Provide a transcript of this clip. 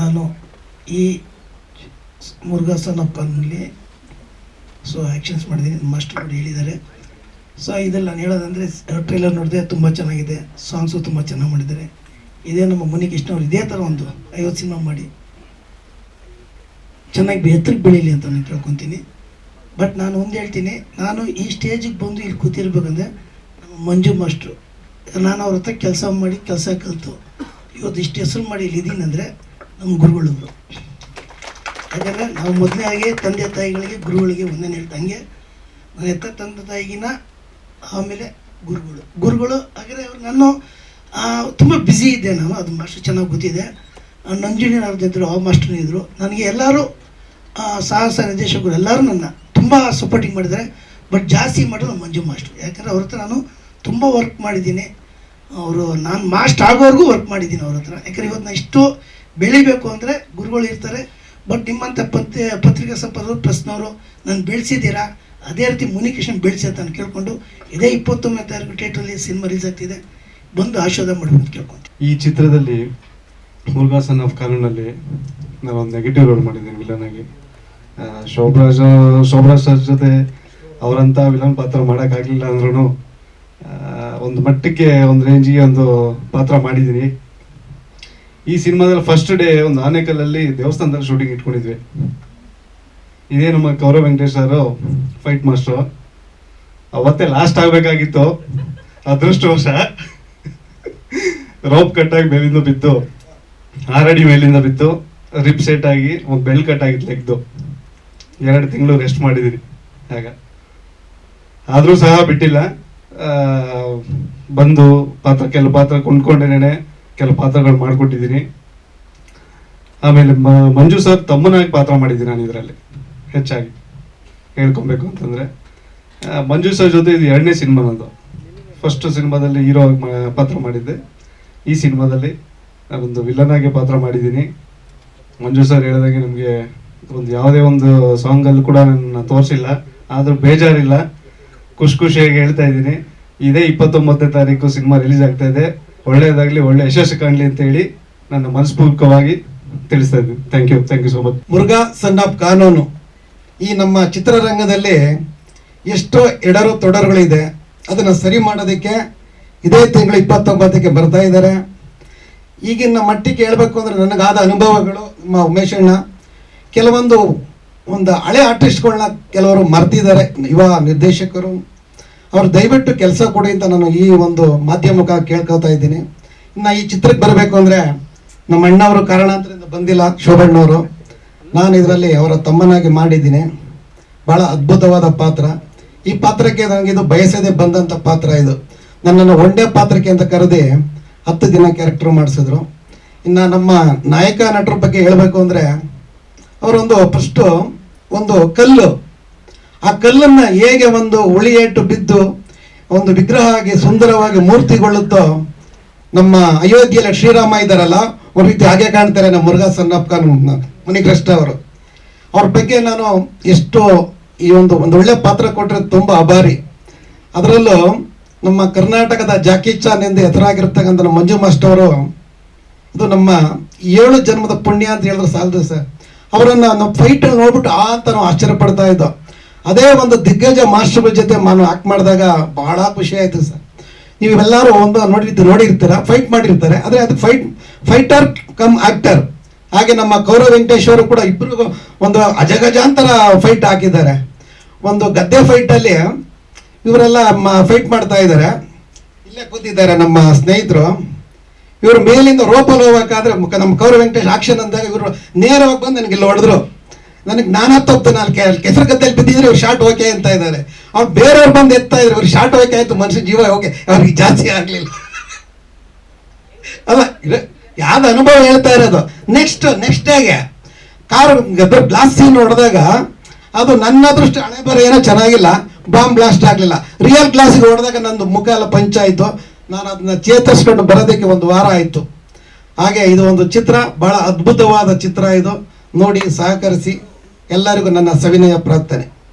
ನಾನು ಈ ಮುರುಘಾಸನಪ್ಪನಲ್ಲಿ ಸೊ ಆ್ಯಕ್ಷನ್ಸ್ ಮಾಡಿದ್ದೀನಿ ಮಾಸ್ಟರ್ ಕೂಡ ಹೇಳಿದ್ದಾರೆ. ಸೊ ಇದೆಲ್ಲ ನಾನು ಹೇಳೋದಂದರೆ ಟ್ರೈಲರ್ ನೋಡಿದೆ ತುಂಬ ಚೆನ್ನಾಗಿದೆ ಸಾಂಗ್ಸು ತುಂಬ ಚೆನ್ನಾಗಿ ಮಾಡಿದ್ದಾರೆ. ಇದೇ ನಮ್ಮ ಮುನಿಕೃಷ್ಣ ಅವರು ಇದೇ ಥರ ಒಂದು ಐವತ್ತು ಸಿನಿಮಾ ಮಾಡಿ. ಚೆನ್ನಾಗಿ ಎತ್ತರಕ್ಕೆ ಬೆಳೀಲಿ ಅಂತ ನಾನು ಕೇಳ್ಕೊತೀನಿ ಬಟ್ ನಾನು ಒಂದು ಹೇಳ್ತೀನಿ, ನಾನು ಈ ಸ್ಟೇಜಿಗೆ ಬಂದು ಇಲ್ಲಿ ಕೂತಿರ್ಬೇಕಂದ್ರೆ, ನಮ್ಮ ಮಂಜು ಮಾಸ್ಟ್ರು, ನಾನು ಅವ್ರ ಹತ್ರ ಕೆಲಸ ಮಾಡಿ, ಕೆಲಸ ಕಲಿತು. ಇವತ್ತು ಇಷ್ಟು ಹೆಸರು ಮಾಡಿ ಇಲ್ಲಿ ಇದ್ದೀನಿ ಅಂದರೆ ನಮ್ಮ ಗುರುಗಳೊಬ್ರು ಯಾಕಂದರೆ ನಾವು ಮೊದಲೇ ಹಾಗೆ ತಂದೆ ತಾಯಿಗಳಿಗೆ ಗುರುಗಳಿಗೆ ಒಂದೇ ಹೇಳ್ದಂಗೆ ನನ್ನ ಎತ್ತ ತಂದೆ ತಾಯಿಗಿನ ಆಮೇಲೆ ಗುರುಗಳು. ಗುರುಗಳು ಹಾಗೆ ಅವ್ರು ನಾನು ತುಂಬ ಬ್ಯುಸಿ ಇದ್ದೆ ನಾನು ಅದು ಮಾಸ್ಟರ್ ಚೆನ್ನಾಗಿ ಗೊತ್ತಿದೆ. ಆ, ನಂಜುಂಡಿನ ಅವ್ರದ್ದು ಇದ್ದರು ಆ ಮಾಸ್ಟರ್ ಇದ್ದರು ನನಗೆ ಎಲ್ಲರೂ ಸಾಹಸ ನಿರ್ದೇಶಕರು ಎಲ್ಲರೂ ನನ್ನ ತುಂಬ ಸಪೋರ್ಟಿಂಗ್ ಮಾಡಿದ್ದಾರೆ. ಬಟ್ ಜಾಸ್ತಿ ಮಾಡೋದು ಮಂಜು ಮಾಸ್ಟರ್. ಯಾಕಂದರೆ ಅವ್ರ ಹತ್ರ ನಾನು ತುಂಬ ವರ್ಕ್ ಮಾಡಿದ್ದೀನಿ. ಅವರು ನಾನು ಮಾಸ್ಟ್ ಆಗೋವರೆಗೂ ವರ್ಕ್ ಮಾಡಿದ್ದೀನಿ ಅವ್ರ ಹತ್ರ. ಯಾಕಂದರೆ ಇವತ್ತು ನಾನು ಇಷ್ಟು ಬೆಳಿಬೇಕು ಅಂದರೆ ಗುರುಗಳು ಇರ್ತಾರೆ. ಬಟ್ ನಿಮ್ಮಂಥ ಪತ್ರಿ, ಪತ್ರಿಕಾ ಸಂಪಾದಕರು ಪ್ರಶ್ನವರು, ನಾನು ಬೆಳೆಸಿದ್ದೀರಾ? ಅದೇ ರೀತಿ ಮುನಿಕೇಶನ್ ಬೆಳೆಸಿ ಅಂತ ನಾನು ಕೇಳ್ಕೊಂಡು ಇದೇ ಇಪ್ಪತ್ತೊಂಬತ್ತು ತಾರೀಕು ಥಿಯೇಟ್ರಲ್ಲಿ ಸಿನಿಮಾ ರಿಲೀಸ್ ಆಗ್ತಿದೆ. ಬಂದು ಆಶೀರ್ವಾದ ಮಾಡಬೇಕು ಕೇಳ್ಕೊಂಡು ಈ ಚಿತ್ರದಲ್ಲಿ ಮುರುಘಾಸನ್ ಆಫ್ ಕಾನೂನಲ್ಲಿ ನಾನು ಒಂದು ನೆಗೆಟಿವ್ ರೋಲ್ ಮಾಡಿದ್ದೀನಿ ವಿಲನ್ ಆಗಿ ಶೋಭರಾಜ್ ಶೋಭರಾಜ್ ಸರ್ ಜೊತೆ ಅವರಂಥ ವಿಲನ್ ಪಾತ್ರ ಮಾಡೋಕ್ಕಾಗಲಿಲ್ಲ ಅಂದ್ರೂ ಒಂದು ಮಟ್ಟಕ್ಕೆ, ಒಂದು ರೇಂಜಿಗೆ ಒಂದು ಪಾತ್ರ ಮಾಡಿದ್ದೀನಿ ಈ ಸಿನಿಮಾದಲ್ಲಿ ಫಸ್ಟ್ ಡೇ ಒಂದು ಆನೇಕಲ್ಲಲ್ಲಿ ದೇವಸ್ಥಾನದಲ್ಲಿ ಶೂಟಿಂಗ್ ಇಟ್ಕೊಂಡಿದ್ವಿ. ಇದೇ ನಮ್ಮ Kaurav Venkatesh sir fight master ಅವತ್ತೇ ಲಾಸ್ಟ್ ಆಗಬೇಕಾಗಿತ್ತು. ಅದೃಷ್ಟವಶ ರೋಪ್ ಕಟ್ಟಾಗಿ ಮೇಲಿಂದ ಬಿತ್ತು. ಆರಡಿ ಮೇಲಿಂದ ಬಿತ್ತು. ರಿಪ್ ಸೆಟ್ ಆಗಿ, ಒಂದು ಬೆಲ್ ಕಟ್ ಆಗಿತ್ತು ಲೆಗ್ದು ಎರಡು ತಿಂಗಳು ರೆಸ್ಟ್ ಮಾಡಿದಿರಿ ಆಗ. ಆದರೂ ಸಹ ಬಿಟ್ಟಿಲ್ಲ. ಬಂದು ಪಾತ್ರ ಕೆಲವು ಪಾತ್ರ ಕೊಂಡ್ಕೊಂಡೇನೆ ಕೆಲವು ಪಾತ್ರಗಳು ಮಾಡಿಕೊಟ್ಟಿದ್ದೀನಿ. ಆಮೇಲೆ ಮಂಜು ಸರ್ ತಮ್ಮನಾಗಿ ಪಾತ್ರ ಮಾಡಿದ್ದೀನಿ ನಾನು ಇದರಲ್ಲಿ. ಹೆಚ್ಚಾಗಿ ಹೇಳ್ಕೊಬೇಕು ಅಂತಂದರೆ. ಮಂಜು ಸರ್ ಜೊತೆ ಇದು ಎರಡನೇ ಸಿನಿಮಾ ನಂದು ಫಸ್ಟ್ ಸಿನಿಮಾದಲ್ಲಿ ಹೀರೋ ಆಗಿ ಪಾತ್ರ ಮಾಡಿದ್ದೆ. ಈ ಸಿನಿಮಾದಲ್ಲಿ ನಾನೊಂದು ವಿಲನ್ ಆಗಿ ಪಾತ್ರ ಮಾಡಿದ್ದೀನಿ. ಮಂಜು ಸರ್ ಹೇಳಿದಾಗೆ ನಮಗೆ ಒಂದು ಯಾವುದೇ ಒಂದು ಸಾಂಗಲ್ಲಿ ಕೂಡ ನನ್ನ ತೋರಿಸಿಲ್ಲ. ಆದರೂ ಬೇಜಾರಿಲ್ಲ. ಖುಷಿ ಖುಷಿಯಾಗಿ ಹೇಳ್ತಾ ಇದ್ದೀನಿ. ಇದೇ ಇಪ್ಪತ್ತೊಂಬತ್ತನೇ ತಾರೀಕು ಸಿನಿಮಾ ರಿಲೀಸ್ ಆಗ್ತಾ ಇದೆ. ಒಳ್ಳೆಯದಾಗಲಿ, ಒಳ್ಳೆ ಯಶಸ್ಸು ಕಾಣಲಿ ಅಂತ ಹೇಳಿ ನನ್ನ ಮನಸ್ಪೂರ್ವಕವಾಗಿ ತಿಳಿಸ್ತಾ ಇದ್ದೀನಿ. Thank you thank you so much Murugha son of Kanoonu. ಈ ನಮ್ಮ ಚಿತ್ರರಂಗದಲ್ಲಿ ಎಷ್ಟೋ ಎಡರು ತೊಡರುಗಳಿದೆ. ಅದನ್ನು ಸರಿ ಮಾಡೋದಕ್ಕೆ ಇದೇ ತಿಂಗಳು ಇಪ್ಪತ್ತೊಂಬತ್ತಕ್ಕೆ ಬರ್ತಾ ಇದ್ದಾರೆ. ಈಗಿನ ಮಟ್ಟಿಗೆ ಹೇಳಬೇಕು ಅಂದರೆ ನನಗಾದ ಅನುಭವಗಳು ನಮ್ಮ ಉಮೇಶಣ್ಣ. ಕೆಲವೊಂದು ಒಂದು ಹಳೆ ಆರ್ಟಿಸ್ಟ್ಗಳನ್ನ ಕೆಲವರು ಮರೆತಿದ್ದಾರೆ. ಯುವ ನಿರ್ದೇಶಕರು ಅವ್ರು ದಯವಿಟ್ಟು ಕೆಲಸ ಕೊಡಿ ಅಂತ ನಾನು ಈ ಒಂದು ಮಾಧ್ಯಮಕ ಕೇಳ್ಕೊತಾ ಇದ್ದೀನಿ. ಇನ್ನು ಈ ಚಿತ್ರಕ್ಕೆ ಬರಬೇಕು ಅಂದರೆ ನಮ್ಮ ಅಣ್ಣವರು ಕಾರಣಾಂತರದಿಂದ ಬಂದಿಲ್ಲ, ಶೋಭಣ್ಣವರು. ನಾನು ಇದರಲ್ಲಿ ಅವರ ತಮ್ಮನಾಗಿ ಮಾಡಿದ್ದೀನಿ. ಭಾಳ ಅದ್ಭುತವಾದ ಪಾತ್ರ. ಈ ಪಾತ್ರಕ್ಕೆ ನನಗೆ ಇದು ಬಯಸದೆ ಬಂದಂಥ ಪಾತ್ರ ಇದು. ನನ್ನನ್ನು ಒಂದೇ ಪಾತ್ರಕ್ಕೆ ಅಂತ ಕರೆದಿ ಹತ್ತು ದಿನ ಕ್ಯಾರೆಕ್ಟರ್ ಮಾಡಿಸಿದ್ರು. ಇನ್ನು ನಮ್ಮ ನಾಯಕ ನಟರ ಬಗ್ಗೆ ಹೇಳಬೇಕು ಅಂದರೆ ಅವರೊಂದು ಫಸ್ಟು ಒಂದು ಕಲ್ಲು. ಆ ಕಲ್ಲನ್ನ ಹೇಗೆ ಒಂದು ಉಳಿಯೇಟು ಬಿದ್ದು ಒಂದು ವಿಗ್ರಹ ಆಗಿ ಸುಂದರವಾಗಿ ಮೂರ್ತಿಗೊಳ್ಳುತ್ತೋ, ನಮ್ಮ ಅಯೋಧ್ಯೆಯಲ್ಲಿ ಶ್ರೀರಾಮ ಇದ್ದಾರಲ್ಲ, ಒಂದು ರೀತಿ ಹಾಗೆ ಕಾಣ್ತಾರೆ ನಮ್ಮ ಮುರುಘಾ ಸನ್ನಪ್ಪ ಮುನಿಕೃಷ್ಣ ಅವರು. ಅವ್ರ ಬಗ್ಗೆ ನಾನು ಎಷ್ಟು ಈ ಒಂದು ಒಂದು ಒಳ್ಳೆ ಪಾತ್ರ ಕೊಟ್ಟರೆ ತುಂಬ ಅಭಾರಿ. ಅದರಲ್ಲೂ ನಮ್ಮ ಕರ್ನಾಟಕದ ಜಾಕಿ ಚಾನ್ ಎಂದು ಹೆಸರಾಗಿರ್ತಕ್ಕಂಥ ನಮ್ಮ ಮಂಜು ಅವರು, ಇದು ನಮ್ಮ ಏಳು ಜನ್ಮದ ಪುಣ್ಯ ಅಂತ ಹೇಳಿದ್ರೆ ಸಾಲದು ಸರ್. ಅವರನ್ನು ನಮ್ಮ ಫೈಟಲ್ಲಿ ನೋಡ್ಬಿಟ್ಟು ಆ ಅಂತ ನಾವು ಆಶ್ಚರ್ಯ ಪಡ್ತಾ ಇದ್ದೋ. ಅದೇ ಒಂದು ದಿಗ್ಗಜ ಮಾಸ್ಟರ್ಗಳ ಜೊತೆ ನಾನು ಆಕ್ಟ್ ಮಾಡಿದಾಗ ಬಹಳ ಖುಷಿ ಆಯಿತು ಸರ್. ನೀವೆಲ್ಲರೂ ಒಂದು ನೋಡಿದ್ದು, ನೋಡಿರ್ತೀರ? ಫೈಟ್ ಮಾಡಿರ್ತಾರೆ. ಆದರೆ ಅದು ಫೈಟ್, ಫೈಟರ್ ಕಮ್ ಆಕ್ಟರ್. ಹಾಗೆ ನಮ್ಮ ಗೌರವ್ ವೆಂಕಟೇಶ್ ಅವರು ಕೂಡ ಇಬ್ಬರು ಒಂದು ಅಜಗಜಾಂತರ ಫೈಟ್ ಹಾಕಿದ್ದಾರೆ. ಒಂದು ಗದ್ದೆ ಫೈಟಲ್ಲಿ ಇವರೆಲ್ಲ ಫೈಟ್ ಮಾಡ್ತಾ ಇದ್ದಾರೆ. ಇಲ್ಲೇ ಕೂತಿದ್ದಾರೆ ನಮ್ಮ ಸ್ನೇಹಿತರು. ಇವರು ಮೇಲಿಂದ ರೋಪಲ್ಲಿ ಹೋಗ್ಬೇಕಾದ್ರೆ ನಮ್ಮ ಕೌರವ ವೆಂಕಟೇಶ್ ಆಕ್ಷನ್ ಅಂದಾಗ ಇವರು ನೇರವಾಗಿ ಬಂದು ನನಗೆ ಇಲ್ಲಿ ಹೊಡೆದ್ರು. ನನಗೆ ನಾನಾ ತಪ್ಪು ನಾನು ಕೆಸರು ಗದ್ದೆಯಲ್ಲಿ ಬಿದ್ದಿದ್ರೆ ಇವ್ರು ಶಾರ್ಟ್ ಓಕೆ ಅಂತ ಇದ್ದಾರೆ. ಅವ್ರು ಬೇರೆಯವ್ರು ಬಂದು ಎತ್ತಾ ಇದ್ರು, ಇವ್ರು ಶಾರ್ಟ್ ಓಕೆ ಆಯ್ತು ಮನುಷ್ಯ ಜೀವ ಓಕೆ ಅವ್ರಿಗೆ ಜಾಸ್ತಿ ಆಗಲಿಲ್ಲ. ಅಲ್ಲ ಯಾವ್ದು ಅನುಭವ ಹೇಳ್ತಾ ಇರೋದು? ನೆಕ್ಸ್ಟ್ ನೆಕ್ಸ್ಟ್ ಡೇಗೆ ಕಾರು ಬ್ಲಾಸ್ಟ್ ಸೀನ್ ಹೊಡೆದಾಗ ಅದು ನನ್ನ ದೃಷ್ಟಿ ಹಣೆ ಬರ ಏನೋ ಚೆನ್ನಾಗಿಲ್ಲ ಬಾಂಬ್ ಬ್ಲಾಸ್ಟ್ ಆಗಲಿಲ್ಲ. ರಿಯಲ್ ಗ್ಲಾಸಿಗೆ ಹೊಡೆದಾಗ ನಂದು ಮುಖ ಎಲ್ಲ ಪಂಚಾಯಿತು ನಾನು ಅದನ್ನ ಚೇತರಿಸ್ಕೊಂಡು ಬರೋದಕ್ಕೆ ಒಂದು ವಾರ ಆಯಿತು. ಹಾಗೆ ಇದು ಒಂದು ಚಿತ್ರ, ಬಹಳ ಅದ್ಭುತವಾದ ಚಿತ್ರ ಇದು. ನೋಡಿ, ಸಹಕರಿಸಿ. ಎಲ್ಲರಿಗೂ ನನ್ನ ಸವಿನಯ ಪ್ರಾರ್ಥನೆ.